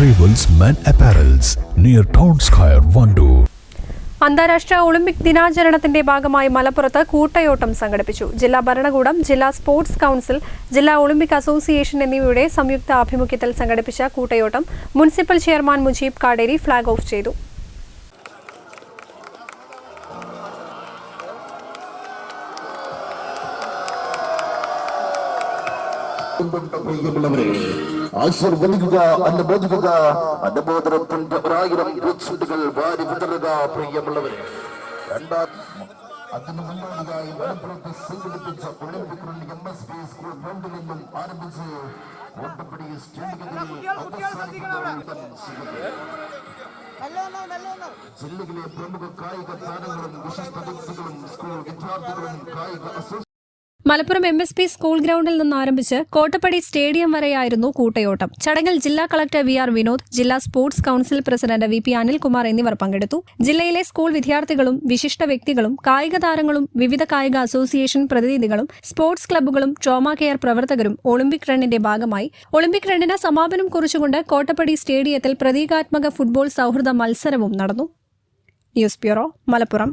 Men Apparels near Town Square, Vandoor. അന്താരാഷ്ട്ര Olympic ദിനാചരണത്തിന്റെ ഭാഗമായി മലപ്പുറത്ത് കൂട്ടയോട്ടം സംഘടിപ്പിച്ചു ജില്ലാ ഭരണകൂടം ജില്ലാ സ്പോർട്സ് കൗൺസിൽ ജില്ലാ ഒളിമ്പിക് അസോസിയേഷൻ എന്നിവയുടെ സംയുക്ത ആഭിമുഖ്യത്തിൽ സംഘടിപ്പിച്ച കൂട്ടയോട്ടം municipal chairman Mujeeb Kaderi flag off ചെയ്തു പ്രിയമുള്ളവരെ ആശീർവദിക്കുക അനുബോധിക്കുക അനുബോധനത്തിന്റെ ഒരായിരം പൂച്ചെണ്ടുകൾ വാരി വിതറുക പ്രിയമുള്ളവരെ. രണ്ടാം അതിന് മുന്നോടിയായി മലപ്പുറത്ത് സംഘടിപ്പിച്ച Olympic run M S P school ഗ്രൗണ്ടിൽ നിന്നും ആരംഭിച്ച് സ്റ്റേഡിയത്തിൽ അവസാനിക്കുന്ന ജില്ലയിലെ പ്രമുഖ കായിക താരങ്ങളും വിശിഷ്ട വ്യക്തികളും സ്കൂൾ വിദ്യാർത്ഥികളും കായിക Malappuram M S P school ഗ്രൗണ്ടിൽ നിന്ന് ആരംഭിച്ച് കോട്ടപ്പടി സ്റ്റേഡിയം വരെയായിരുന്നു കൂട്ടയോട്ടം. ചടങ്ങിൽ ജില്ലാ കളക്ടർ വി ആർ വിനോദ് ജില്ലാ sports council president V P Anilkumar എന്നിവർ പങ്കെടുത്തു. ജില്ലയിലെ സ്കൂൾ വിദ്യാർത്ഥികളും വിശിഷ്ട വ്യക്തികളും കായിക താരങ്ങളും വിവിധ കായിക അസോസിയേഷൻ പ്രതിനിധികളും സ്പോർട്സ് ക്ലബ്ബുകളും ട്രോമ കെയർ പ്രവർത്തകരും ഒളിമ്പിക് റണ്ണിന്റെ ഭാഗമായി. ഒളിമ്പിക് റണ്ണിന് സമാപനം കുറിച്ചുകൊണ്ട് കോട്ടപ്പടി സ്റ്റേഡിയത്തിൽ പ്രതീകാത്മക ഫുട്ബോൾ സൗഹൃദ മത്സരവും നടന്നു. News bureau Malappuram.